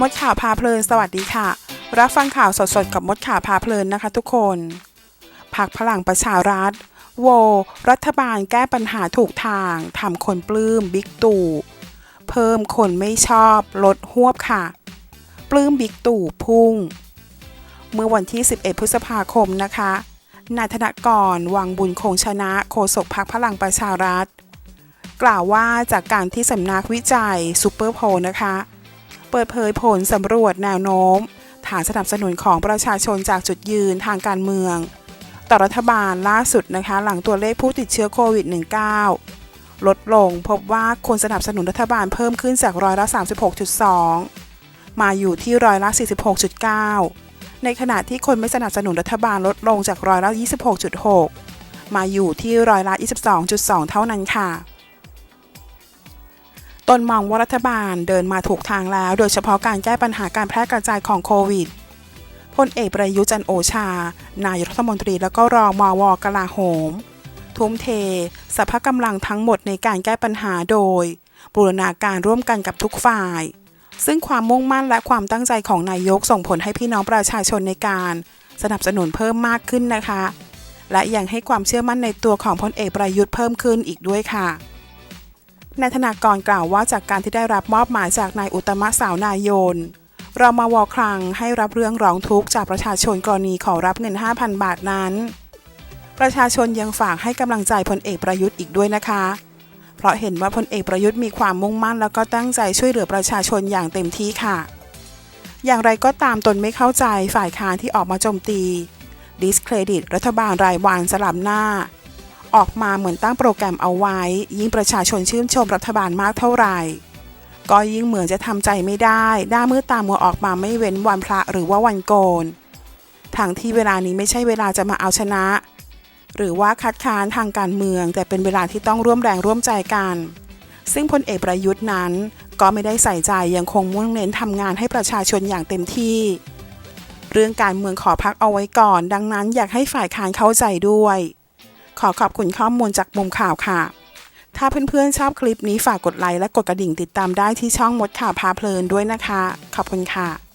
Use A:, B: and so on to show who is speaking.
A: มดข่าวพาเพลิน สวัสดีค่ะ รับฟังข่าวสดๆ กับมดข่าวพาเพลินนะคะทุกคนพักพลังประชารัฐ โว รัฐบาลแก้ปัญหาถูกทางทำคนปลื้มบิ๊กตู่ เพิ่มคนไม่ชอบลดหวบค่ะ ปลื้มบิ๊กตู่พุ่ง เมื่อวันที่ 11 พฤษภาคมนะคะนายธนกร วังบุญคงชนะ โฆษกพักพลังประชารัฐ กล่าวว่าจากการที่สำนักวิจัยซูเปอร์โพลนะคะ เปิดเผยผลสำรวจแนวโน้ม ฐานสนับสนุนของประชาชนจากจุดยืนทางการเมือง ต่อรัฐบาลล่าสุดนะคะ หลังตัวเลขผู้ติดเชื้อโควิด -19 ลดลงพบว่าคนสนับสนุนรัฐบาลเพิ่มขึ้นจากร้อยละ 36.2 มาอยู่ที่ร้อยละ 46.9 ในขณะที่คนไม่สนับสนุนรัฐบาลลดลงจากร้อยละ 26.6 มาอยู่ที่ร้อยละ 22.2 เท่านั้นค่ะ ตนมองว่ารัฐบาลเดินมาถูกทางแล้ว โดยเฉพาะการแก้ปัญหาการแพร่กระจายของโควิดพลเอกประยุทธ์จันโอชา นายรัฐมนตรีแล้วก็รองมวกลาโหม ทุ่มเทสรรพกำลังทั้งหมดในการแก้ปัญหาโดย บูรณาการร่วมกันกับทุกฝ่าย ซึ่งความมุ่งมั่นและความตั้งใจของนายกส่งผลให้พี่น้องประชาชนในการสนับสนุนเพิ่มมากขึ้นนะคะ และยังให้ความเชื่อมั่นในตัวของพลเอกประยุทธ์เพิ่มขึ้นอีกด้วยค่ะ นายธนากรกล่าวว่าจากการที่ได้รับมอบหมายจากนายอุตมะสาวนายนเรามาวอคลังให้รับเรื่องร้องทุกข์จากประชาชนกรณีขอรับเงิน 5,000 บาทนั้น ประชาชนยังฝากให้กำลังใจพลเอกประยุทธ์อีกด้วยนะคะ เพราะเห็นว่าพลเอกประยุทธ์มีความมุ่งมั่น แล้วก็ตั้งใจช่วยเหลือประชาชนอย่างเต็มที่ค่ะ อย่างไรก็ตามตนไม่เข้าใจฝ่ายค้านที่ออกมาโจมตีดิสเครดิตรัฐบาลรายวันสลับหน้า ออกมาเหมือนตั้งโปรแกรมเอาไว้ ยิ่งประชาชนชื่นชมรัฐบาลมากเท่าไหร่ก็ยิ่งเหมือนจะทำใจไม่ได้ หน้ามืดตามัวออกมาไม่เว้นวันพระหรือว่าวันโกนทางที่เวลานี้ไม่ใช่เวลาจะมาเอาชนะ หรือว่าคัดค้านทางการเมือง แต่เป็นเวลาที่ต้องร่วมแรงร่วมใจกัน ซึ่งพลเอกประยุทธ์นั้น ก็ไม่ได้ใส่ใจยังคงมุ่งเน้นทำงานให้ประชาชนอย่างเต็มที่ เรื่องการเมืองขอพักเอาไว้ก่อน ดังนั้นอยากให้ฝ่ายค้านเข้าใจด้วย ขอขอบคุณข้อมูลจากมุมข่าวค่ะ ถ้าเพื่อนๆชอบคลิปนี้ฝากกดไลค์และกดกระดิ่งติดตามได้ที่ช่องมดข่าวพาเพลินด้วยนะคะ ขอบคุณค่ะ